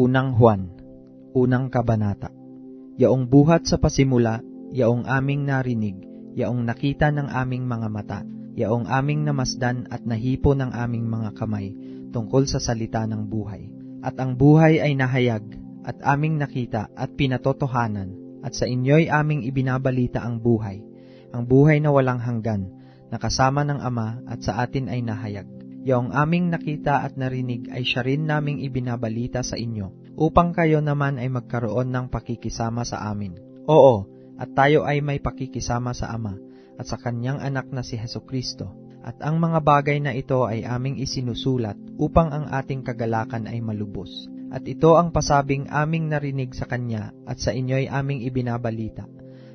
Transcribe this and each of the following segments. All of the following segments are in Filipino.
Unang Juan, Unang Kabanata. Yaong buhat sa pasimula, yaong aming narinig, yaong nakita ng aming mga mata, yaong aming namasdan at nahipo ng aming mga kamay tungkol sa salita ng buhay. At ang buhay ay nahayag, at aming nakita at pinatotohanan, at sa inyo'y aming ibinabalita ang buhay, ang buhay na walang hanggan, na kasama ng Ama at sa atin ay nahayag. Yaong aming nakita at narinig ay siya rin naming ibinabalita sa inyo, upang kayo naman ay magkaroon ng pakikisama sa amin. Oo, at tayo ay may pakikisama sa Ama, at sa kanyang anak na si Heso Kristo. At ang mga bagay na ito ay aming isinusulat upang ang ating kagalakan ay malubos. At ito ang pasabing aming narinig sa Kanya at sa inyo'y aming ibinabalita,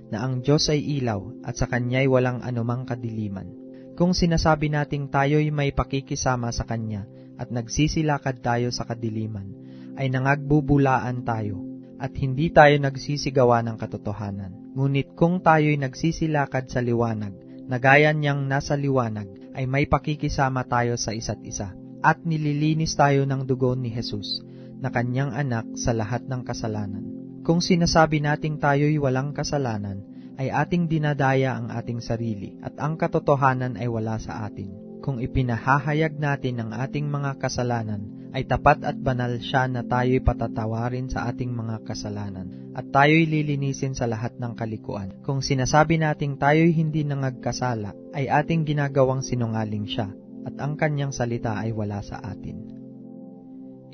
na ang Diyos ay ilaw at sa Kanya'y walang anumang kadiliman. Kung sinasabi nating tayo'y may pakikisama sa Kanya at nagsisilakad tayo sa kadiliman, ay nangagbubulaan tayo at hindi tayo nagsisigawa ng katotohanan. Ngunit kung tayo'y nagsisilakad sa liwanag, na gaya niyang nasa liwanag, ay may pakikisama tayo sa isa't isa. At nililinis tayo ng dugo ni Jesus, na kanyang anak sa lahat ng kasalanan. Kung sinasabi nating tayo'y walang kasalanan, ay ating dinadaya ang ating sarili, at ang katotohanan ay wala sa atin. Kung ipinahahayag natin ang ating mga kasalanan, ay tapat at banal siya na tayo'y patatawarin sa ating mga kasalanan, at tayo'y lilinisin sa lahat ng kalikuan. Kung sinasabi nating tayo'y hindi nangagkasala, ay ating ginagawang sinungaling siya, at ang kanyang salita ay wala sa atin.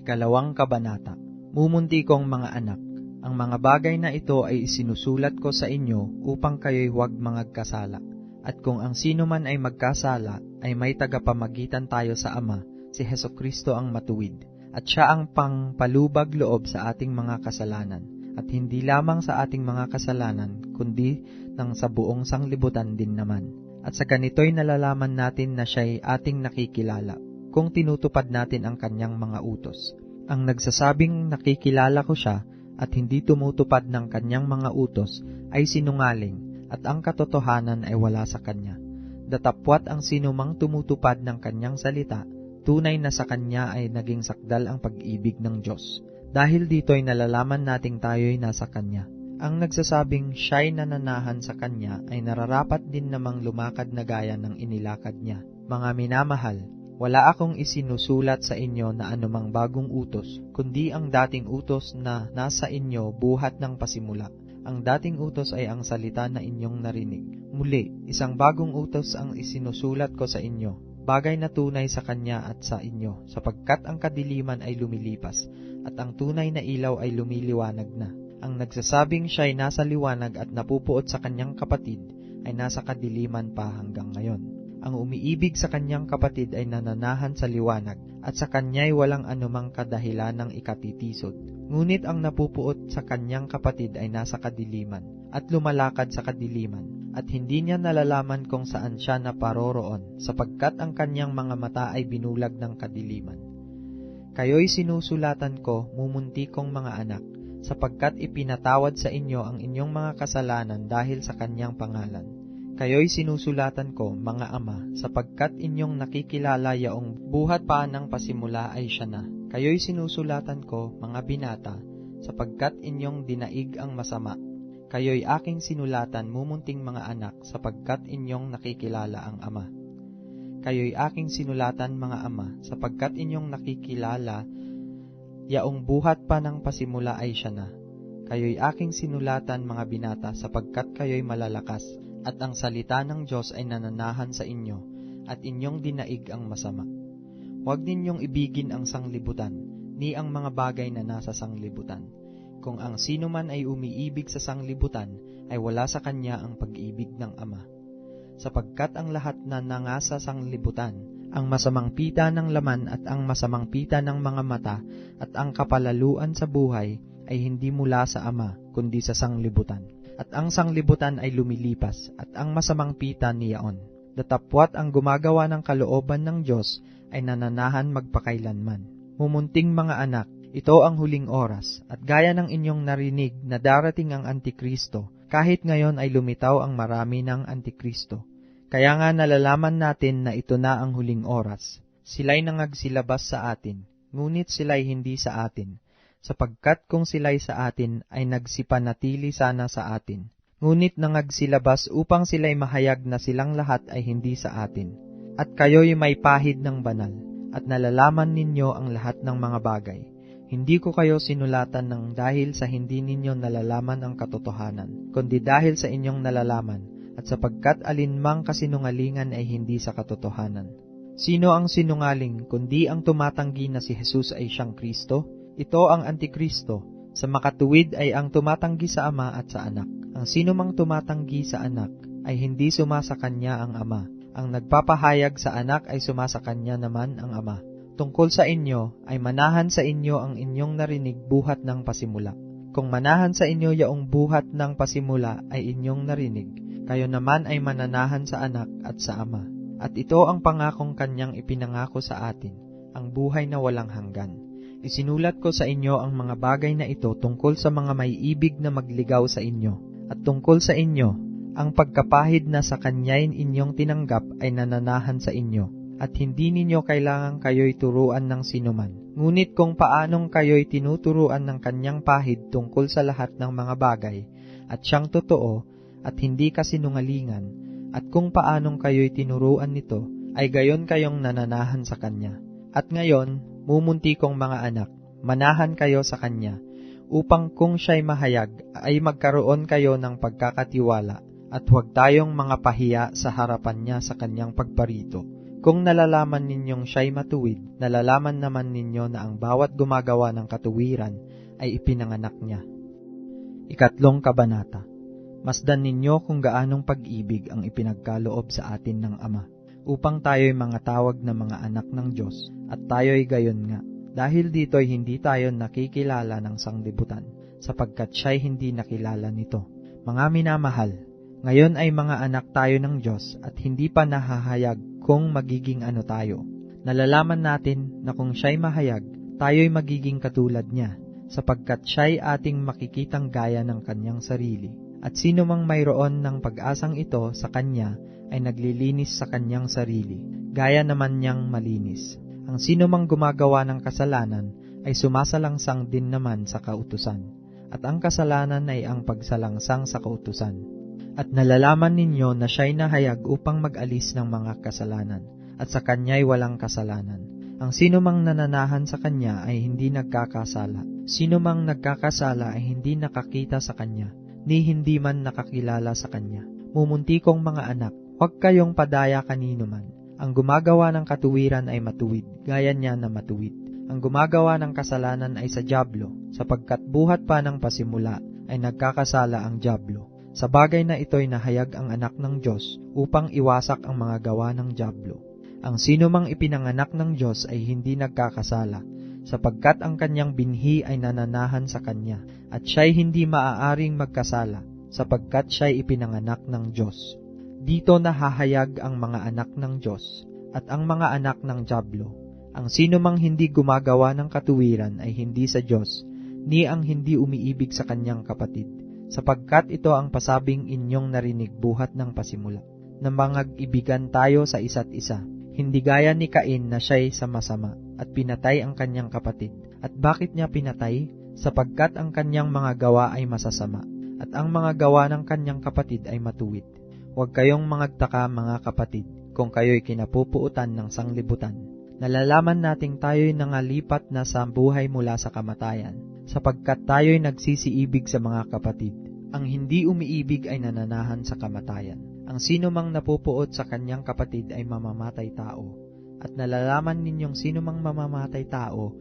Ikalawang Kabanata Mumunti kong mga anak, ang mga bagay na ito ay isinusulat ko sa inyo upang kayo'y huwag mangagkasala. At kung ang sino man ay magkasala, ay may tagapamagitan tayo sa Ama, si Heso Kristo ang matuwid, at siya ang pangpalubag loob sa ating mga kasalanan, at hindi lamang sa ating mga kasalanan, kundi ng sa buong sanglibutan din naman. At sa ganito'y nalalaman natin na siya'y ating nakikilala, kung tinutupad natin ang kanyang mga utos. Ang nagsasabing nakikilala ko siya at hindi tumutupad ng kanyang mga utos ay sinungaling at ang katotohanan ay wala sa kanya. Datapwat ang sinumang tumutupad ng kanyang salita, tunay na sa kanya ay naging sakdal ang pag-ibig ng Diyos. Dahil dito'y nalalaman nating tayo'y nasa kanya. Ang nagsasabing siya'y nananahan sa kanya ay nararapat din namang lumakad na gaya ng inilakad niya. Mga minamahal, wala akong isinusulat sa inyo na anumang bagong utos, kundi ang dating utos na nasa inyo buhat ng pasimula. Ang dating utos ay ang salita na inyong narinig. Muli, isang bagong utos ang isinusulat ko sa inyo, bagay na tunay sa kanya at sa inyo, sapagkat ang kadiliman ay lumilipas, at ang tunay na ilaw ay lumiliwanag na. Ang nagsasabing siya'y nasa liwanag at napupuot sa kanyang kapatid, ay nasa kadiliman pa hanggang ngayon. Ang umiibig sa kanyang kapatid ay nananahan sa liwanag, at sa kanya'y walang anumang kadahilan ng ikatitisod. Ngunit ang napupuot sa kanyang kapatid ay nasa kadiliman, at lumalakad sa kadiliman, at hindi niya nalalaman kung saan siya naparoroon, sapagkat ang kanyang mga mata ay binulag ng kadiliman. Kayo'y sinusulatan ko, mumunti kong mga anak, sapagkat ipinatawad sa inyo ang inyong mga kasalanan dahil sa kanyang pangalan. Kayo'y sinusulatan ko, mga ama, sapagkat inyong nakikilala yaong buhat pa ng pasimula ay siya na. Kayo'y sinusulatan ko, mga binata, sapagkat inyong dinaig ang masama. Kayo'y aking sinulatan, mumunting mga anak, sapagkat inyong nakikilala ang ama. Kayo'y aking sinulatan, mga ama, sapagkat inyong nakikilala yaong buhat pa ng pasimula ay siya na. Kayo'y aking sinulatan, mga binata, sapagkat kayo'y malalakas, at ang salita ng Diyos ay nananahan sa inyo, at inyong dinaig ang masama. Huwag ninyong ibigin ang sanglibutan, ni ang mga bagay na nasa sanglibutan. Kung ang sino man ay umiibig sa sanglibutan, ay wala sa kanya ang pag-ibig ng Ama. Sapagkat ang lahat na nangasa sanglibutan, ang masamang pita ng laman at ang masamang pita ng mga mata at ang kapalaluan sa buhay ay hindi mula sa Ama, kundi sa sanglibutan at ang sanglibutan ay lumilipas, at ang masamang pita niyaon. Datapwat ang gumagawa ng kalooban ng Diyos ay nananahan magpakailanman. Mumunting mga anak, ito ang huling oras, at gaya ng inyong narinig na darating ang Antikristo, kahit ngayon ay lumitaw ang marami ng Antikristo. Kaya nga nalalaman natin na ito na ang huling oras. Sila'y nangagsilabas sa atin, ngunit sila'y hindi sa atin, sapagkat kung sila'y sa atin ay nagsipanatili sana sa atin. Ngunit nangagsilabas upang sila'y mahayag na silang lahat ay hindi sa atin. At kayo'y may pahid ng banal, at nalalaman ninyo ang lahat ng mga bagay. Hindi ko kayo sinulatan ng dahil sa hindi ninyo nalalaman ang katotohanan, kundi dahil sa inyong nalalaman, at sapagkat alinmang kasinungalingan ay hindi sa katotohanan. Sino ang sinungaling kundi ang tumatanggi na si Jesus ay siyang Kristo? Ito ang Antikristo. Sa makatuwid ay ang tumatanggi sa Ama at sa Anak. Ang sino mang tumatanggi sa Anak ay hindi sumasa kanya ang Ama. Ang nagpapahayag sa Anak ay sumasa kanya naman ang Ama. Tungkol sa inyo ay manahan sa inyo ang inyong narinig buhat ng pasimula. Kung manahan sa inyo yaong buhat ng pasimula ay inyong narinig, kayo naman ay mananahan sa Anak at sa Ama. At ito ang pangakong kanyang ipinangako sa atin, ang buhay na walang hanggan. Isinulat ko sa inyo ang mga bagay na ito tungkol sa mga may ibig na magligaw sa inyo, at tungkol sa inyo, ang pagkapahid na sa kanyain inyong tinanggap ay nananahan sa inyo, at hindi ninyo kailangan kayo'y turuan ng sinuman. Ngunit kung paanong kayo'y tinuturuan ng kanyang pahid tungkol sa lahat ng mga bagay, at siyang totoo, at hindi kasinungalingan, at kung paanong kayo'y tinuruan nito, ay gayon kayong nananahan sa kanya. At ngayon, mumunti kong mga anak, manahan kayo sa kanya, upang kung siya'y mahayag, ay magkaroon kayo ng pagkakatiwala, at huwag tayong mga pahiya sa harapan niya sa kanyang pagparito. Kung nalalaman ninyong siya'y matuwid, nalalaman naman ninyo na ang bawat gumagawa ng katuwiran ay ipinanganak niya. Ikatlong Kabanata Masdan ninyo kung gaanong pag-ibig ang ipinagkaloob sa atin ng Ama, upang tayo'y mga tawag na mga anak ng Diyos, at tayo'y gayon nga. Dahil dito'y hindi tayo nakikilala ng sanglibutan, sapagkat siya'y hindi nakilala nito. Mga minamahal, ngayon ay mga anak tayo ng Diyos at hindi pa nahahayag kung magiging ano tayo. Nalalaman natin na kung siya'y mahayag, tayo'y magiging katulad niya, sapagkat siya'y ating makikitang gaya ng kanyang sarili. At sino mang mayroon ng pag-asang ito sa kanya ay naglilinis sa kanyang sarili, gaya naman niyang malinis. Ang sino mang gumagawa ng kasalanan ay sumasalangsang din naman sa kautusan, at ang kasalanan ay ang pagsalangsang sa kautusan. At nalalaman ninyo na siya'y nahayag upang mag-alis ng mga kasalanan, at sa kanya'y walang kasalanan. Ang sino mang nananahan sa kanya ay hindi nagkakasala. Sino mang nagkakasala ay hindi nakakita sa kanya, ni hindi man nakakilala sa kanya. Mumunti kong mga anak, huwag kayong padaya kanino man. Ang gumagawa ng katuwiran ay matuwid, gaya niya na matuwid. Ang gumagawa ng kasalanan ay sa Diablo, sapagkat buhat pa ng pasimula ay nagkakasala ang Diablo. Sa bagay na ito'y nahayag ang anak ng Diyos upang iwasak ang mga gawa ng Diablo. Ang sino mang ipinanganak ng Diyos ay hindi nagkakasala, sapagkat ang kanyang binhi ay nananahan sa kanya, at siya'y hindi maaaring magkasala, sapagkat siya'y ipinanganak ng Diyos. Dito nahahayag ang mga anak ng Diyos, at ang mga anak ng Diablo. Ang sino mang hindi gumagawa ng katuwiran ay hindi sa Diyos, ni ang hindi umiibig sa kanyang kapatid, sapagkat ito ang pasabing inyong narinig buhat ng pasimula, na mangag-ibigan tayo sa isa't isa, hindi gaya ni Cain na siya'y sama-sama at pinatay ang kanyang kapatid. At bakit niya pinatay? Sapagkat ang kanyang mga gawa ay masasama, at ang mga gawa ng kanyang kapatid ay matuwid. Huwag kayong mangagtaka mga kapatid, kung kayo'y kinapupuutan ng sanglibutan. Nalalaman nating tayo'y nangalipat na sa buhay mula sa kamatayan, sapagkat tayo'y nagsisiibig sa mga kapatid. Ang hindi umiibig ay nananahan sa kamatayan. Ang sino mang napupuot sa kanyang kapatid ay mamamatay tao. At nalalaman ninyong sino mang mamamatay tao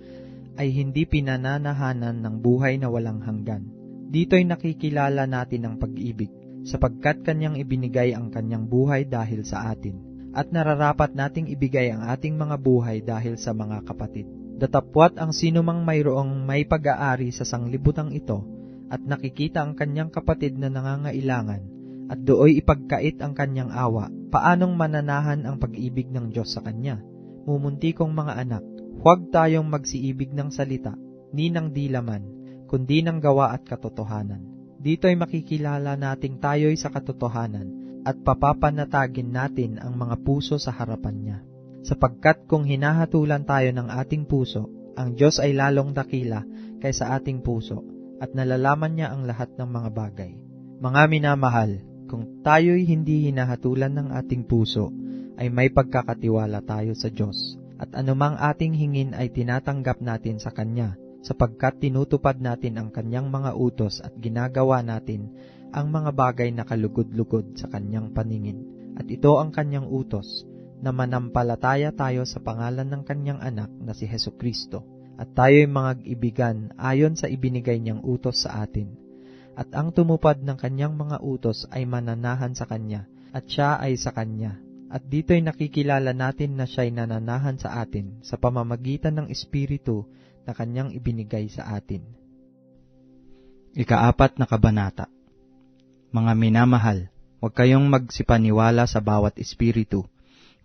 ay hindi pinananahanan ng buhay na walang hanggan. Dito'y nakikilala natin ang pag-ibig, sapagkat kanyang ibinigay ang kanyang buhay dahil sa atin, at nararapat nating ibigay ang ating mga buhay dahil sa mga kapatid. Datapwat ang sino mang mayroong may pag-aari sa sanglibutang ito, at nakikita ang kanyang kapatid na nangangailangan, at dooy ipagkait ang kanyang awa, paanong mananahan ang pag-ibig ng Diyos sa kanya? Mumunti kong mga anak, huwag tayong magsiibig ng salita, ni ng dilaman, kundi ng gawa at katotohanan. Dito'y makikilala nating tayo'y sa katotohanan, at papapanatagin natin ang mga puso sa harapan niya. Sapagkat kung hinahatulan tayo ng ating puso, ang Diyos ay lalong dakila kaysa ating puso at nalalaman niya ang lahat ng mga bagay. Mga minamahal, kung tayo'y hindi hinahatulan ng ating puso, ay may pagkakatiwala tayo sa Diyos at anumang ating hingin ay tinatanggap natin sa Kanya sapagkat tinutupad natin ang Kanyang mga utos at ginagawa natin ang mga bagay na kalugod-lugod sa Kanyang paningin. At ito ang Kanyang utos, na manampalataya tayo sa pangalan ng Kanyang anak na si Heso Kristo at tayo'y mga ibigan ayon sa ibinigay niyang utos sa atin. At ang tumupad ng Kanyang mga utos ay mananahan sa Kanya at siya ay sa Kanya at dito'y nakikilala natin na siya'y nananahan sa atin sa pamamagitan ng Espiritu na kanyang ibinigay sa atin. Ikaapat na kabanata Mga minamahal, huwag kayong magsipaniwala sa bawat espiritu,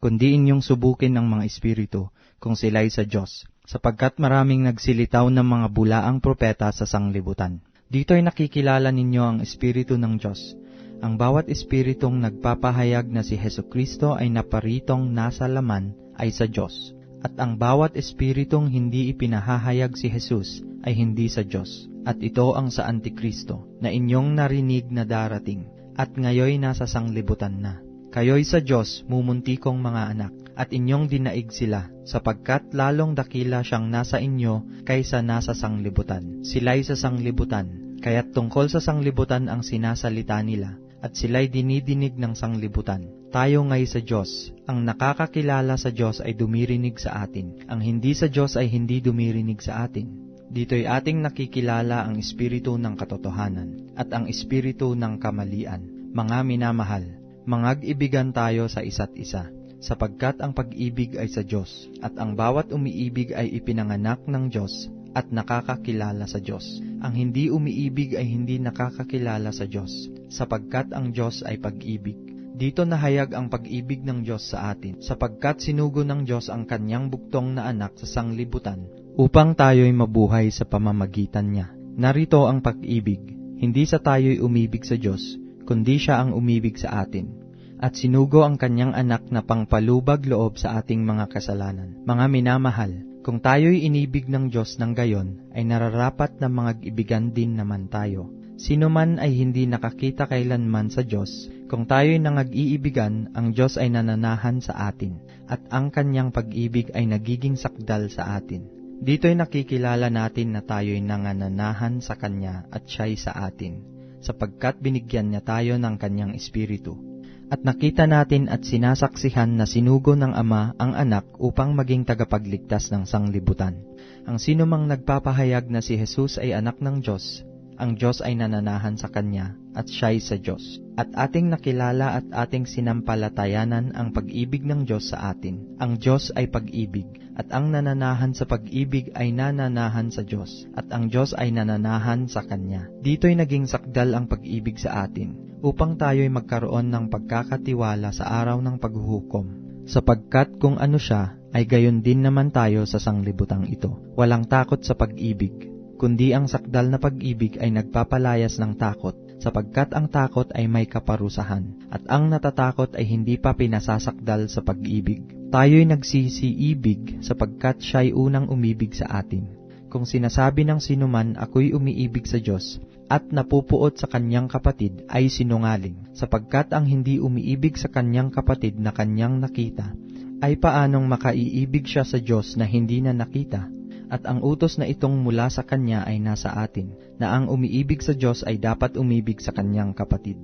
kundi inyong subukin ng mga espiritu kung sila'y sa Diyos, sapagkat maraming nagsilitaw ng mga bulaang propeta sa sanglibutan. Dito'y nakikilala ninyo ang espiritu ng Diyos, ang bawat espiritong nagpapahayag na si Heso Kristo ay naparitong nasa laman ay sa Diyos, at ang bawat espiritong hindi ipinahahayag si Jesus ay hindi sa Diyos, at ito ang sa Antikristo, na inyong narinig na darating, at ngayoy nasa sanglibutan na. Kayo'y sa Diyos, mumuntikong mga anak, at inyong dinaig sila, sapagkat lalong dakila siyang nasa inyo kaysa nasa sanglibutan. Sila'y sa sanglibutan, kaya't tungkol sa sanglibutan ang sinasalita nila, at sila'y dinidinig ng sanglibutan. Tayo ngay sa Diyos, ang nakakakilala sa Diyos ay dumirinig sa atin, ang hindi sa Diyos ay hindi dumirinig sa atin. Dito'y ating nakikilala ang espiritu ng katotohanan at ang espiritu ng kamalian. Mga minamahal, mangag-ibigan tayo sa isa't isa, sapagkat ang pag-ibig ay sa Diyos, at ang bawat umiibig ay ipinanganak ng Diyos at nakakakilala sa Diyos. Ang hindi umiibig ay hindi nakakakilala sa Diyos, sapagkat ang Diyos ay pag-ibig. Dito nahayag ang pag-ibig ng Diyos sa atin, sapagkat sinugo ng Diyos ang kanyang buktong na anak sa sanglibutan, upang tayo'y mabuhay sa pamamagitan niya. Narito ang pag-ibig, hindi sa tayo'y umibig sa Diyos, kundi siya ang umibig sa atin, at sinugo ang kanyang anak na pangpalubag loob sa ating mga kasalanan. Mga minamahal, kung tayo'y inibig ng Diyos ng gayon, ay nararapat na mga ibigan din naman tayo. Sino man ay hindi nakakita kailanman sa Diyos, kung tayo'y nangag-iibigan, ang Diyos ay nananahan sa atin, at ang kanyang pag-ibig ay nagiging sakdal sa atin. Dito'y nakikilala natin na tayo'y nangananahan sa Kanya at siya'y sa atin, sapagkat binigyan niya tayo ng Kanyang Espiritu at nakita natin at sinasaksihan na sinugo ng Ama ang anak upang maging tagapagligtas ng sanglibutan. Ang sino mang nagpapahayag na si Jesus ay anak ng Diyos, ang Diyos ay nananahan sa Kanya at siya'y sa Diyos. At ating nakilala at ating sinampalatayanan ang pag-ibig ng Diyos sa atin. Ang Diyos ay pag-ibig, at ang nananahan sa pag-ibig ay nananahan sa Diyos, at ang Diyos ay nananahan sa Kanya. Dito'y naging sakdal ang pag-ibig sa atin, upang tayo'y magkaroon ng pagkakatiwala sa araw ng paghuhukom. Sapagkat kung ano siya, ay gayon din naman tayo sa sanglibutang ito. Walang takot sa pag-ibig, kundi ang sakdal na pag-ibig ay nagpapalayas ng takot, sapagkat ang takot ay may kaparusahan, at ang natatakot ay hindi pa pinasasakdal sa pag-ibig. Tayo'y nagsisiibig sapagkat siya'y unang umibig sa atin. Kung sinasabi ng sinuman ako'y umiibig sa Diyos, at napupuot sa kanyang kapatid ay sinungaling, sapagkat ang hindi umiibig sa kanyang kapatid na kanyang nakita, ay paanong makaiibig siya sa Diyos na hindi na nakita? At ang utos na itong mula sa Kanya ay nasa atin, na ang umiibig sa Diyos ay dapat umibig sa kanyang kapatid.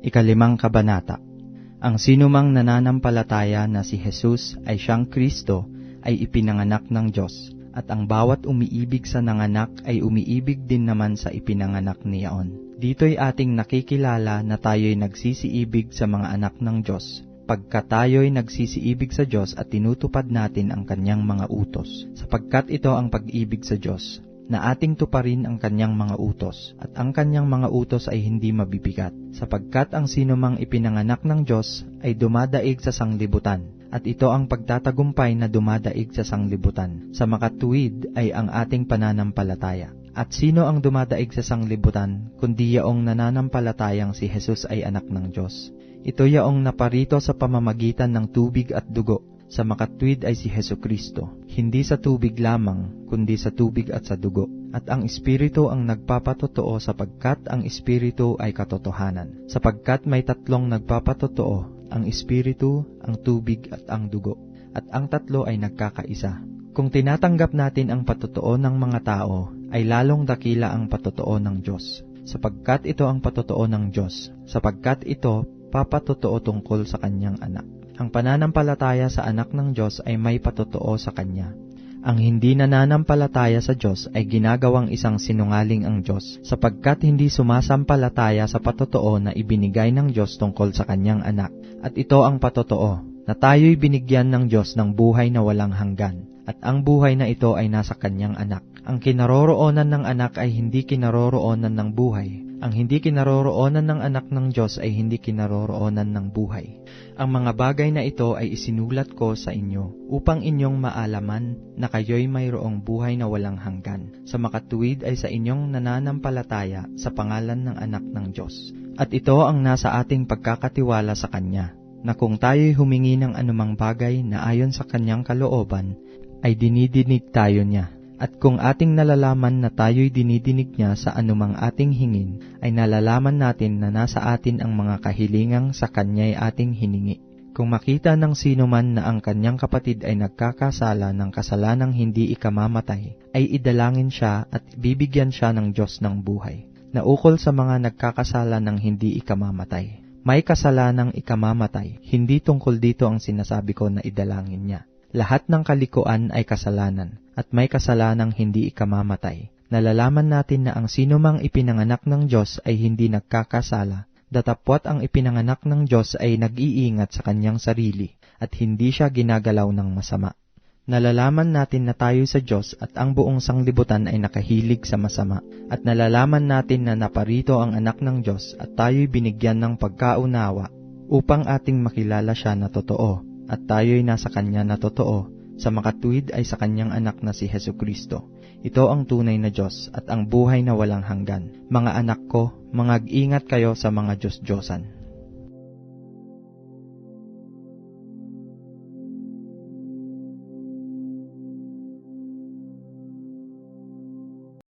Ikalimang Kabanata Ang sinumang nananampalataya na si Jesus ay siyang Kristo ay ipinanganak ng Diyos, at ang bawat umiibig sa nanganak ay umiibig din naman sa ipinanganak niyaon. Dito'y ating nakikilala na tayo'y nagsisiibig sa mga anak ng Diyos, pagka tayo'y nagsisiibig sa Diyos at tinutupad natin ang kanyang mga utos, sapagkat ito ang pag-ibig sa Diyos, na ating tuparin ang kanyang mga utos, at ang kanyang mga utos ay hindi mabibigat, sapagkat ang sinumang ipinanganak ng Diyos ay dumadaig sa sanglibutan, at ito ang pagtatagumpay na dumadaig sa sanglibutan. Sa makatuwid ay ang ating pananampalataya. At sino ang dumadaig sa sanglibutan, kundi yaong nananampalatayang si Jesus ay anak ng Diyos. Ito yaong naparito sa pamamagitan ng tubig at dugo, sa makatwid ay si Heso Kristo, hindi sa tubig lamang, kundi sa tubig at sa dugo. At ang Espiritu ang nagpapatotoo sapagkat ang Espiritu ay katotohanan. Sapagkat may tatlong nagpapatotoo, ang Espiritu, ang tubig at ang dugo. At ang tatlo ay nagkakaisa. Kung tinatanggap natin ang patotoo ng mga tao, ay lalong dakila ang patotoo ng Diyos. Sapagkat ito ang patotoo ng Diyos, sapagkat ito papatotoo tungkol sa kanyang anak. Ang pananampalataya sa anak ng Diyos ay may patotoo sa kanya. Ang hindi nananampalataya sa Diyos ay ginagawang isang sinungaling ang Diyos, sapagkat hindi sumasampalataya sa patotoo na ibinigay ng Diyos tungkol sa kanyang anak. At ito ang patotoo, na tayo'y binigyan ng Diyos ng buhay na walang hanggan, at ang buhay na ito ay nasa kanyang anak. Ang kinaroroonan ng anak ay hindi kinaroroonan ng buhay. Ang hindi kinaroroonan ng anak ng Diyos ay hindi kinaroroonan ng buhay. Ang mga bagay na ito ay isinulat ko sa inyo upang inyong maalaman na kayo'y mayroong buhay na walang hanggan. Sa makatuwid ay sa inyong nananampalataya sa pangalan ng anak ng Diyos. At ito ang nasa ating pagkakatiwala sa Kanya, na kung tayo'y humingi ng anumang bagay na ayon sa Kanyang kalooban, ay dinidinig tayo niya. At kung ating nalalaman na tayo'y dinidinig niya sa anumang ating hingin, ay nalalaman natin na nasa atin ang mga kahilingang sa kanya'y ating hiningi. Kung makita ng sino man na ang kanyang kapatid ay nagkakasala ng kasalanang hindi ikamamatay, ay idalangin siya at bibigyan siya ng Diyos ng buhay. Naukol sa mga nagkakasala ng hindi ikamamatay. May kasalanang ikamamatay, hindi tungkol dito ang sinasabi ko na idalangin niya. Lahat ng kalikuan ay kasalanan, at may kasalanang hindi ikamamatay. Nalalaman natin na ang sinumang ipinanganak ng Diyos ay hindi nagkakasala, datapwat ang ipinanganak ng Diyos ay nag-iingat sa kanyang sarili, at hindi siya ginagalaw ng masama. Nalalaman natin na tayo sa Diyos at ang buong sanglibutan ay nakahilig sa masama, at nalalaman natin na naparito ang anak ng Diyos at tayo'y binigyan ng pagkaunawa upang ating makilala siya na totoo at tayo'y nasa Kanya na totoo, sa makatuwid ay sa Kanyang anak na si Heso Kristo. Ito ang tunay na Diyos at ang buhay na walang hanggan. Mga anak ko, mangag-ingat kayo sa mga Diyos-Diyosan.